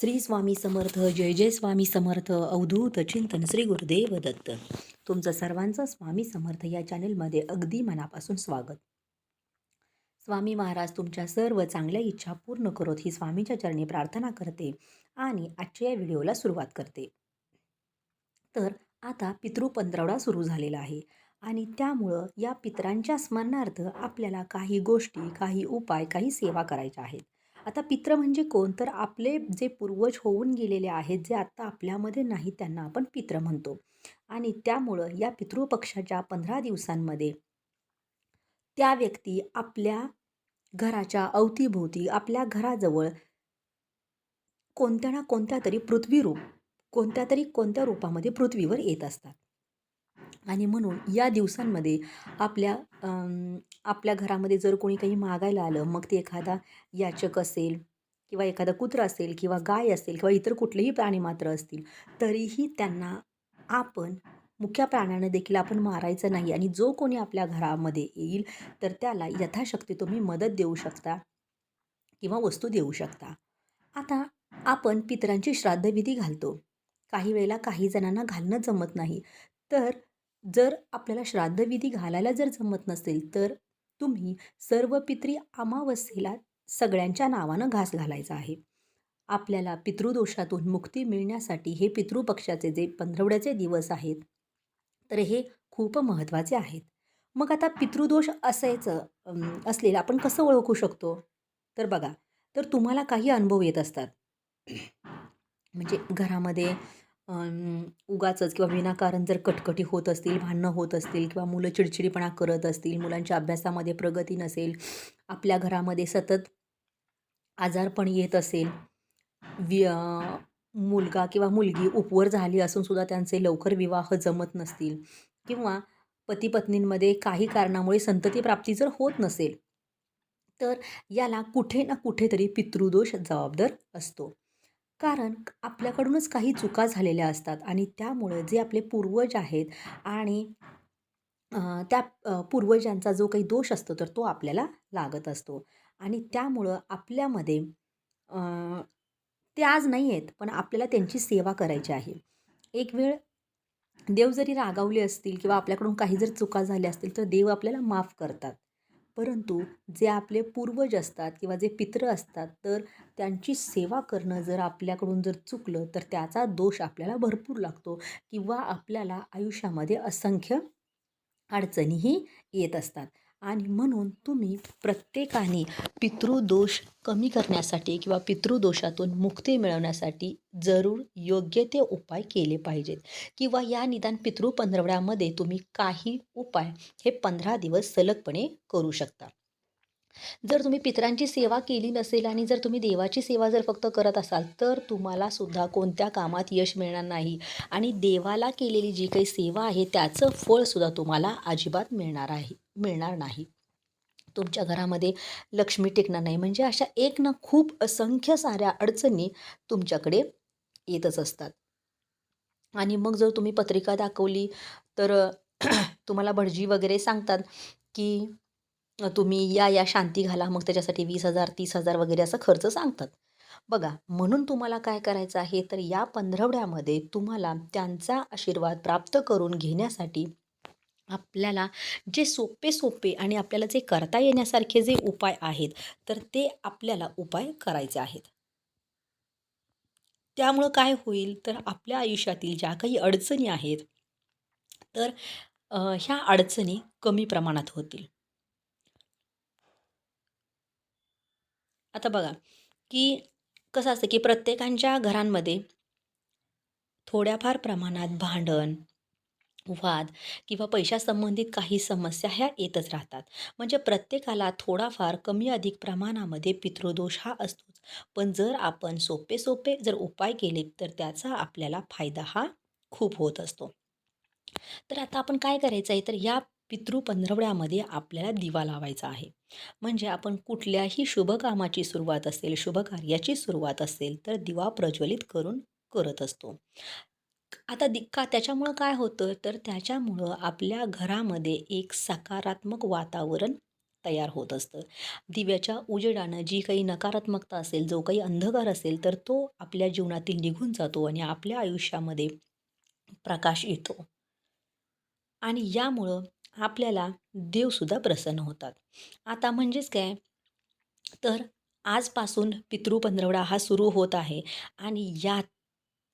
श्री स्वामी समर्थ जय जय स्वामी समर्थ अवधूत चिंतन श्री गुरुदेव दत्त. तुमचं सर्वांचं स्वामी समर्थ या चॅनेलमध्ये अगदी मनापासून स्वागत. स्वामी महाराज तुमच्या सर्व चांगल्या इच्छा पूर्ण करोत ही स्वामीच्या चरणी प्रार्थना करते आणि आजच्या या व्हिडिओला सुरुवात करते. तर आता पितृ पंधरवडा सुरू झालेला आहे आणि त्यामुळं या पितरांच्या स्मरणार्थ आपल्याला काही गोष्टी काही उपाय काही सेवा करायच्या आहेत. आता पित्र म्हणजे कोण? तर आपले जे पूर्वज होऊन गेलेले आहेत जे आत्ता आपल्यामध्ये नाही त्यांना आपण पित्र म्हणतो. आणि त्यामुळं या पितृपक्षाच्या पंधरा दिवसांमध्ये त्या व्यक्ती आपल्या घराच्या अवतीभोवती आपल्या घराजवळ कोणत्या ना कोणत्या तरी पृथ्वी रूप कोणत्या तरी कोणत्या रूपामध्ये पृथ्वीवर येत असतात. आणि म्हणून या दिवसांमध्ये आपल्या आपल्या घरामध्ये जर कोणी काही मागायला आलं मग ते एखादा याचक असेल किंवा एखादा कुत्रा असेल किंवा गाय असेल किंवा इतर कुठलेही प्राणी मात्र असतील तरीही त्यांना आपण मुख्य प्राण्यानं देखील आपण मारायचं नाही आणि जो कोणी आपल्या घरामध्ये येईल तर त्याला यथाशक्ती तुम्ही मदत देऊ शकता किंवा वस्तू देऊ शकता. आता आपण पितरांची श्राद्धविधी घालतो. काही वेळेला काही जणांना घालणं जमत नाही. तर जर आपल्याला श्राद्धविधी घालायला जर जमत नसेल तर तुम्ही सर्व पित्री अमावस्येला सगळ्यांच्या नावानं घास घालायचा आहे. आपल्याला पितृदोषातून मुक्ती मिळण्यासाठी हे पितृपक्षाचे जे पंधरवड्याचे दिवस आहेत तर हे खूप महत्त्वाचे आहेत. मग आता पितृदोष असायचं असलेलं आपण कसं ओळखू शकतो? तर बघा तर तुम्हाला काही अनुभव येत असतात. म्हणजे घरामध्ये उगाचच किंवा विनाकारण जर कटकटी होत असतील भांडणं होत असतील किंवा मुलं चिडचिडीपणा करत असतील मुलांच्या अभ्यासामध्ये प्रगती नसेल आपल्या घरामध्ये सतत आजारपण येत असेल वि मुलगा किंवा मुलगी उपवर झाली असून सुद्धा त्यांचे लवकर विवाह जमत नसतील किंवा पती पत्नींमध्ये काही कारणामुळे संतती प्राप्ती जर होत नसेल तर याला कुठे ना कुठेतरी पितृदोष जबाबदार असतो. कारण आपल्याकडूनच काही चुका झालेल्या असतात आणि त्यामुळं जे आपले पूर्वज आहेत आणि त्या पूर्वजांचा जो काही दोष असतो तर तो आपल्याला लागत असतो. आणि त्यामुळं आपल्यामध्ये ते आज नाही आहेत पण आपल्याला त्यांची सेवा करायची आहे. एक वेळ देव जरी रागावले असतील किंवा आपल्याकडून काही जर चुका झाल्या असतील तर देव आपल्याला माफ करतात. परंतु जे आपले पूर्वज असतात किंवा जे पित्र असतात तर त्यांची सेवा करणं जर आपल्याकडून जर चुकलं तर त्याचा दोष आपल्याला भरपूर लागतो किंवा आपल्याला आयुष्यामध्ये असंख्य अडचणीही येत असतात. आणि म्हणून तुम्ही प्रत्येकाने पितृदोष कमी करण्यासाठी किंवा पितृदोषातून मुक्ती मिळवण्यासाठी जरूर योग्य ते उपाय केले पाहिजेत. किंवा या निदान पितृ पंधरवड्यामध्ये तुम्ही काही उपाय हे पंधरा दिवस सलगपणे करू शकता. जर तुम्ही पितरांची सेवा केली नसेल आणि जर तुम्ही देवाची सेवा जर फक्त करत असाल तर तुम्हाला सुद्धा कोणत्या कामात यश मिळणार नाही. आणि देवाला केलेली जी काही सेवा आहे त्याचं फळसुद्धा तुम्हाला अजिबात मिळणार आहे. मिळणार नाही. तुमच्या घरामध्ये लक्ष्मी टिकणार नाही. म्हणजे अशा एक ना खूप असंख्य साऱ्या अडचणी तुमच्याकडे येतच असतात. आणि मग जर तुम्ही पत्रिका दाखवली तर तुम्हाला भटजी वगैरे सांगतात की तुम्ही या या शांती घाला मग त्याच्यासाठी वीस हजार तीस हजार वगैरे असं खर्च सांगतात. बघा म्हणून तुम्हाला काय करायचं आहे? तर या पंधरवड्यामध्ये तुम्हाला त्यांचा आशीर्वाद प्राप्त करून घेण्यासाठी आपल्याला जे सोपे सोपे आणि आपल्याला जे करता येण्यासारखे जे उपाय आहेत तर ते आपल्याला उपाय करायचे आहेत. त्यामुळं काय होईल तर आपल्या आयुष्यातील ज्या काही अडचणी आहेत तर ह्या अडचणी कमी प्रमाणात होतील. आता बघा की कसं असतं की प्रत्येकांच्या घरांमध्ये थोड्याफार प्रमाणात भांडण वाद किंवा पैशासंबंधित काही समस्या ह्या येतच राहतात. म्हणजे प्रत्येकाला थोडाफार कमी अधिक प्रमाणामध्ये पितृदोष हा असतोच. पण जर आपण सोपे सोपे जर उपाय केले तर त्याचा आपल्याला फायदा हा खूप होत असतो. तर आता आपण काय करायचं आहे? तर या पितृ पंधरवड्यामध्ये आपल्याला दिवा लावायचा आहे. म्हणजे आपण कुठल्याही शुभकामाची सुरुवात असेल शुभकार्याची सुरुवात असेल तर दिवा प्रज्वलित करून करत असतो. आता दि का त्याच्यामुळं काय होतं? तर त्याच्यामुळं आपल्या घरामध्ये एक सकारात्मक वातावरण तयार होत असतं. दिव्याच्या उजेडानं जी काही नकारात्मकता असेल जो काही अंधकार असेल तर तो आपल्या जीवनातील निघून जातो आणि आपल्या आयुष्यामध्ये प्रकाश येतो. आणि यामुळं आपल्याला देवसुद्धा प्रसन्न होतात. आता म्हणजेच काय? तर आजपासून पितृपंधरवडा हा सुरू होत आहे आणि यात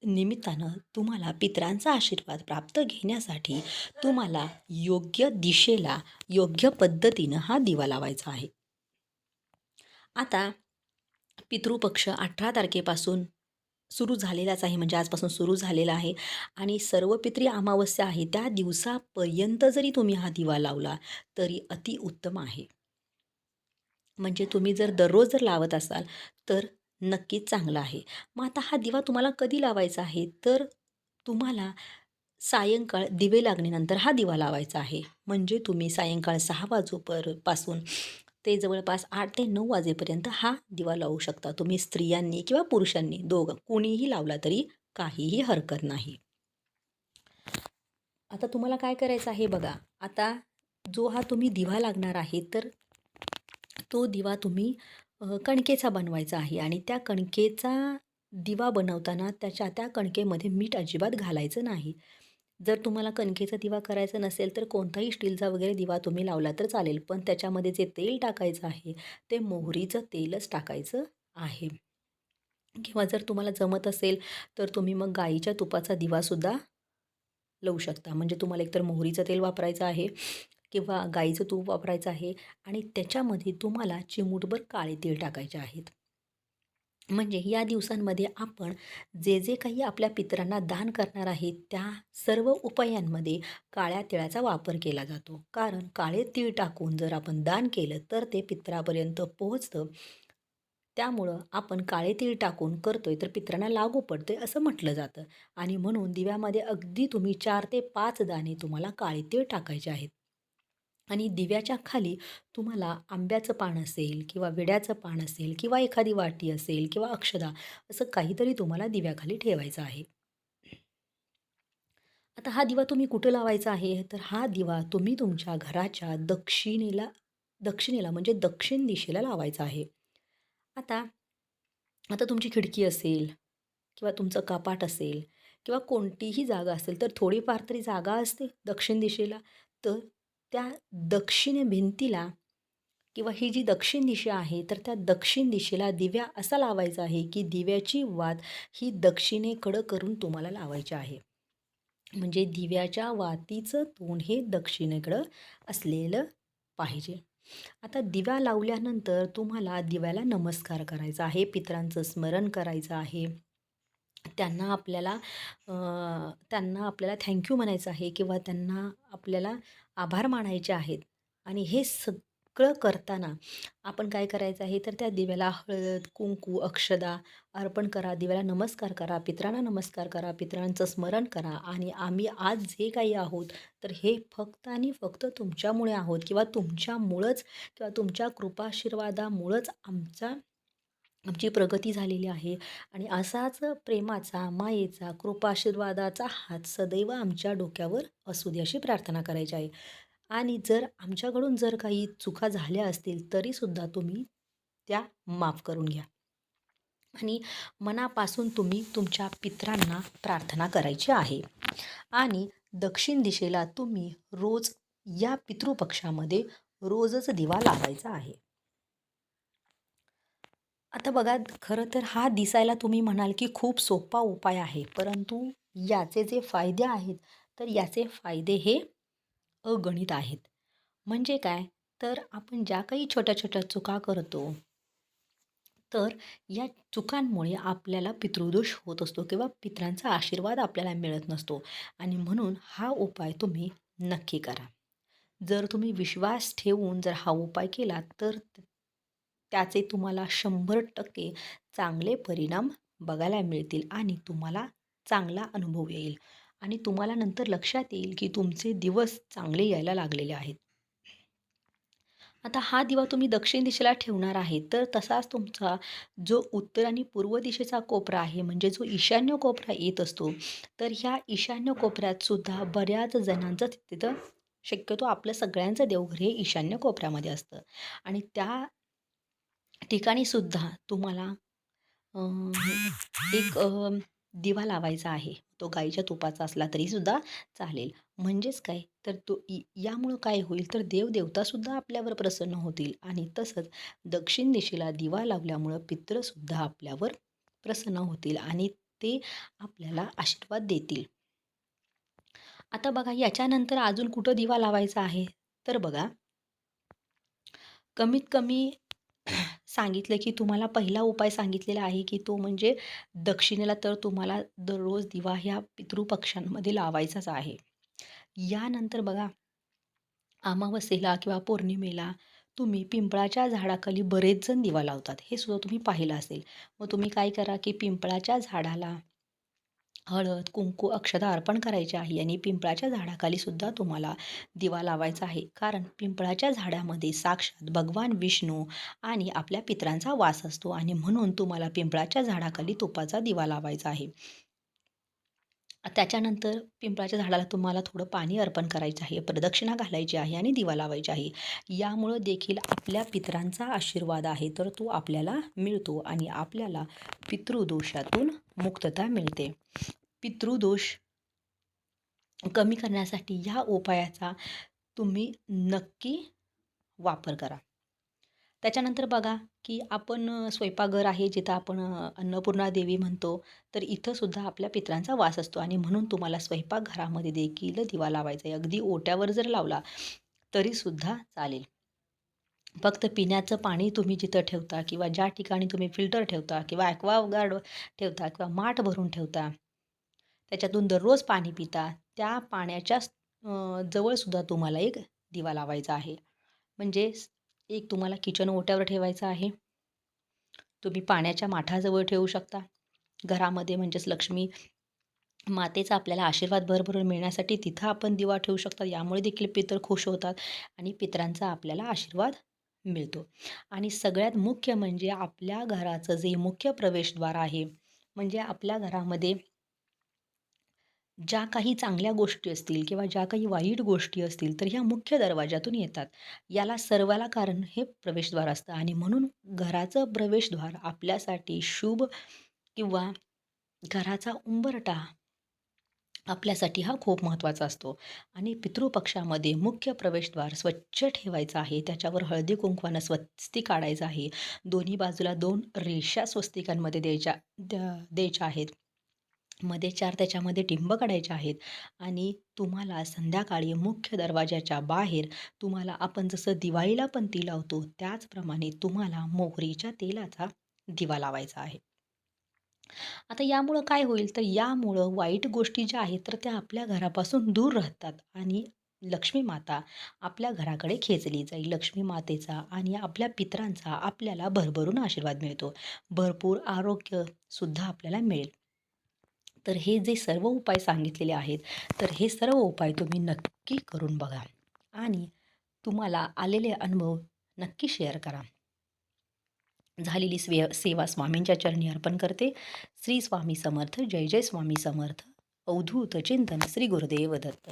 निमित्तानं तुम्हाला पितरांचा आशीर्वाद प्राप्त घेण्यासाठी तुम्हाला योग्य दिशेला योग्य पद्धतीनं हा दिवा लावायचा आहे. आता पितृपक्ष अठरा तारखेपासून सुरू झालेलाच आहे म्हणजे आजपासून सुरू झालेला आहे. आणि सर्व पित्री अमावस्या आहे त्या दिवसापर्यंत जरी तुम्ही हा दिवा लावला तरी अतिउत्तम आहे. म्हणजे तुम्ही जर दररोज जर लावत असाल तर नक्कीच चांगला आहे. मग आता हा दिवा तुम्हाला कधी लावायचा आहे? तर तुम्हाला सायंकाळ दिवे लागण्यानंतर हा दिवा लावायचा आहे. म्हणजे तुम्ही सायंकाळ सहा वाजूपरपासून ते जवळपास आठ ते नऊ वाजेपर्यंत हा दिवा लावू शकता. तुम्ही स्त्रियांनी किंवा पुरुषांनी दोघं कोणीही लावला तरी काहीही हरकत नाही. आता तुम्हाला काय करायचं आहे बघा. आता जो हा तुम्ही दिवा लागणार आहे तर तो दिवा तुम्ही कणकेचा बनवायचा आहे आणि त्या कणकेचा दिवा बनवताना त्याच्या त्या कणकेमध्ये मीठ अजिबात घालायचं नाही. जर तुम्हाला कणकेचा दिवा करायचा नसेल तर कोणताही स्टीलचा वगैरे दिवा तुम्ही लावला तर चालेल पण त्याच्यामध्ये जे तेल टाकायचं आहे ते मोहरीचं तेलच टाकायचं आहे. किंवा जर तुम्हाला जमत असेल तर तुम्ही मग गाईच्या तुपाचा दिवासुद्धा लावू शकता. म्हणजे तुम्हाला एकतर मोहरीचं तेल वापरायचं आहे किंवा गाईचं तूप वापरायचं आहे आणि त्याच्यामध्ये तुम्हाला चिमूटभर काळे तीळ टाकायचे आहेत. म्हणजे या दिवसांमध्ये आपण जे जे काही आपल्या पितरांना दान करणार आहे त्या सर्व उपायांमध्ये काळ्या तिळाचा वापर केला जातो. कारण काळे तीळ टाकून जर आपण दान केलं तर ते पित्रापर्यंत पोहोचतं. त्यामुळं आपण काळे तीळ टाकून करतोय तर पित्रांना लागू पडतोय असं म्हटलं जातं. आणि म्हणून दिव्यामध्ये अगदी तुम्ही चार ते पाच दाणे तुम्हाला काळे तीळ टाकायचे आहेत. आणि दिव्याच्या खाली तुम्हाला आंब्याचं पान असेल किंवा विड्याचं पान असेल किंवा एखादी वाटी असेल किंवा अक्षदा असं काहीतरी तुम्हाला दिव्याखाली ठेवायचं आहे. आता हा दिवा तुम्ही कुठं लावायचा आहे? तर हा दिवा तुम्ही तुमच्या घराच्या दक्षिणेला दक्षिणेला म्हणजे दक्षिण दिशेला लावायचा आहे. आता आता तुमची खिडकी असेल किंवा तुमचं कपाट असेल किंवा कोणतीही जागा असेल तर थोडीफार तरी जागा असते दक्षिण दिशेला. तर त्या दक्षिण भिंतीला किंवा ही जी दक्षिण दिशा आहे तर त्या दक्षिण दिशेला दिव्या असा लावायचा आहे की दिव्याची वात ही दक्षिणेकडं करून तुम्हाला लावायची आहे. म्हणजे दिव्याच्या वातीचं तोंड हे दक्षिणेकडं असलेलं पाहिजे. आता दिव्या लावल्यानंतर तुम्हाला दिव्याला नमस्कार करायचा आहे पितरांचं स्मरण करायचं आहे. त्यांना आपल्याला त्यांना आपल्याला थँक्यू म्हणायचं आहे किंवा त्यांना आपल्याला आभार मानायचे आहेत. आणि हे सगळं करताना आपण काय करायचं आहे? तर त्या दिव्याला हळद कुंकू अक्षदा अर्पण करा. दिव्याला नमस्कार करा. पित्रांना नमस्कार करा. पित्रांचं स्मरण करा. आणि आम्ही आज जे काही आहोत तर हे फक्त आणि फक्त तुमच्यामुळे आहोत किंवा तुमच्यामुळंच किंवा तुमच्या कृपाशीर्वादामुळंच आमचा आमची प्रगती झालेली आहे आणि असाच प्रेमाचा मायेचा कृपाशीर्वादाचा हात सदैव आमच्या डोक्यावर असू दे अशी प्रार्थना करायची आहे. आणि जर आमच्याकडून जर काही चुका झाल्या असतील तरीसुद्धा तुम्ही त्या माफ करून घ्या. आणि मनापासून तुम्ही तुमच्या पित्रांना प्रार्थना करायची आहे. आणि दक्षिण दिशेला तुम्ही रोज या पितृपक्षामध्ये रोजच दिवा लावायचा आहे. आता बघा खरं तर हा दिसायला तुम्ही म्हणाल की खूप सोपा उपाय आहे परंतु याचे जे फायदे आहेत तर याचे फायदे हे अगणित आहेत. म्हणजे काय? तर आपण ज्या काही छोट्या छोट्या चुका करतो तर या चुकांमुळे आपल्याला पितृदोष होत असतो किंवा पित्रांचा आशीर्वाद आपल्याला मिळत नसतो. आणि म्हणून हा उपाय तुम्ही नक्की करा. जर तुम्ही विश्वास ठेवून जर हा उपाय केला तर त्याचे तुम्हाला शंभर टक्के चांगले परिणाम बघायला मिळतील आणि तुम्हाला चांगला अनुभव येईल. आणि तुम्हाला नंतर लक्षात येईल की तुमचे दिवस चांगले यायला लागलेले आहेत. आता हा दिवा तुम्ही दक्षिण दिशेला ठेवणार आहे. तर तसाच तुमचा जो उत्तर आणि पूर्व दिशेचा कोपरा आहे म्हणजे जो ईशान्य कोपरा येत असतो तर ह्या ईशान्य कोपऱ्यात सुद्धा बऱ्याच जणांचं तिथं शक्यतो आपलं सगळ्यांचं देवघर हे ईशान्य कोपऱ्यामध्ये असतं. आणि त्या ठिकाणी सुद्धा तुम्हाला एक दिवा लावायचा आहे. तो गाईच्या तुपाचा असला तरीसुद्धा चालेल. म्हणजेच काय? तर तो इ यामुळं काय होईल? तर देवदेवतासुद्धा आपल्यावर प्रसन्न होतील आणि तसंच दक्षिण दिशेला दिवा लावल्यामुळं पित्रसुद्धा आपल्यावर प्रसन्न होतील आणि ते आपल्याला आशीर्वाद देतील. आता बघा याच्यानंतर अजून कुठं दिवा लावायचा आहे? तर बघा कमीत कमी सांगितलं की तुम्हाला पहिला उपाय सांगितलेला आहे की तो म्हणजे दक्षिणेला तर तुम्हाला दररोज दिवा ह्या पितृपक्षांमध्ये लावायचाच आहे. यानंतर बघा अमावस्येला किंवा पौर्णिमेला तुम्ही पिंपळाच्या झाडाखाली बरेच जण दिवा लावतात. हे सुद्धा तुम्ही पाहिलं असेल. मग तुम्ही काय करा की पिंपळाच्या झाडाला हळद कुंकू अक्षता अर्पण करायचे आहे आणि पिंपळाच्या झाडाखाली सुद्धा तुम्हाला दिवा लावायचा आहे. कारण पिंपळाच्या झाडामध्ये साक्षात भगवान विष्णू आणि आपल्या पितरांचा वास असतो आणि म्हणून तुम्हाला पिंपळाच्या झाडाखाली तुपाचा दिवा लावायचा आहे. त्याच्यानंतर पिंपळाच्या झाडाला तुम्हाला थोडं पाणी अर्पण करायचं आहे प्रदक्षिणा घालायची आहे आणि दिवा लावायची आहे. यामुळं देखील आपल्या पितरांचा आशीर्वाद आहे तर तो आपल्याला मिळतो आणि आपल्याला पितृदोषातून मुक्तता मिळते. पितृदोष कमी करण्यासाठी या उपायाचा तुम्ही नक्की वापर करा. त्याच्यानंतर बघा की आपण स्वयंपाकघर आहे जिथं आपण अन्नपूर्णा देवी म्हणतो तर इथंसुद्धा आपल्या पितरांचा वास असतो. आणि म्हणून तुम्हाला स्वयंपाकघरामध्ये देखील दिवा लावायचा आहे. अगदी ओट्यावर जर लावला तरीसुद्धा चालेल. फक्त पिण्याचं पाणी तुम्ही जिथं ठेवता किंवा ज्या ठिकाणी तुम्ही फिल्टर ठेवता किंवा ॲक्वागार्ड ठेवता किंवा माठ भरून ठेवता त्याच्यातून दररोज पाणी पिता त्या पाण्याच्या जवळसुद्धा तुम्हाला एक दिवा लावायचा आहे. म्हणजे एक तुम्हाला किचन ओट्यावर ठेवायचं आहे. तुम्ही पाण्याच्या माठाजवळ ठेवू शकता. घरामध्ये म्हणजेच लक्ष्मी मातेचा आपल्याला आशीर्वाद भरभरून मिळण्यासाठी तिथं आपण दिवा ठेवू शकता. यामुळे देखील पितर खुश होतात आणि पितरांचा आपल्याला आशीर्वाद मिळतो. आणि सगळ्यात मुख्य म्हणजे आपल्या घराचं जे मुख्य प्रवेशद्वार आहे म्हणजे आपल्या घरामध्ये ज्या काही चांगल्या गोष्टी असतील किंवा ज्या काही वाईट गोष्टी असतील तर ह्या मुख्य दरवाजातून येतात. याला सर्वाला कारण हे प्रवेशद्वार असतं आणि म्हणून घराचं प्रवेशद्वार आपल्यासाठी शुभ किंवा घराचा उंबरटा आपल्यासाठी हा खूप महत्त्वाचा असतो. आणि पितृपक्षामध्ये मुख्य प्रवेशद्वार स्वच्छ ठेवायचं आहे. त्याच्यावर हळदी कुंकवानं स्वस्ती काढायचं आहे. दोन्ही बाजूला दोन रेषा स्वस्तिकांमध्ये द्यायच्या द्या द्यायच्या आहेत. मध्ये चार त्याच्यामध्ये टिंब काढायचे आहेत आणि तुम्हाला संध्याकाळी मुख्य दरवाजाच्या बाहेर तुम्हाला आपण जसं दिवाळीला पण ती लावतो त्याचप्रमाणे तुम्हाला मोहरीच्या तेलाचा दिवा लावायचा आहे. आता यामुळं काय होईल? तर यामुळं वाईट गोष्टी ज्या आहेत तर त्या आपल्या घरापासून दूर राहतात आणि लक्ष्मी माता आपल्या घराकडे खेचली जाईल. लक्ष्मी मातेचा आणि आपल्या पितरांचा आपल्याला भरभरून आशीर्वाद मिळतो. भरपूर आरोग्यसुद्धा आपल्याला मिळेल. तर हे जे सर्व उपाय सांगितलेले आहेत तर हे सर्व उपाय तुम्ही नक्की करून बघा आणि तुम्हाला आलेले अनुभव नक्की शेअर करा. झालेली स्वे सेवा स्वामींच्या चरणी अर्पण करते. श्री स्वामी समर्थ जय जय स्वामी समर्थ. अवधूत चिंतन श्री गुरुदेव दत्त.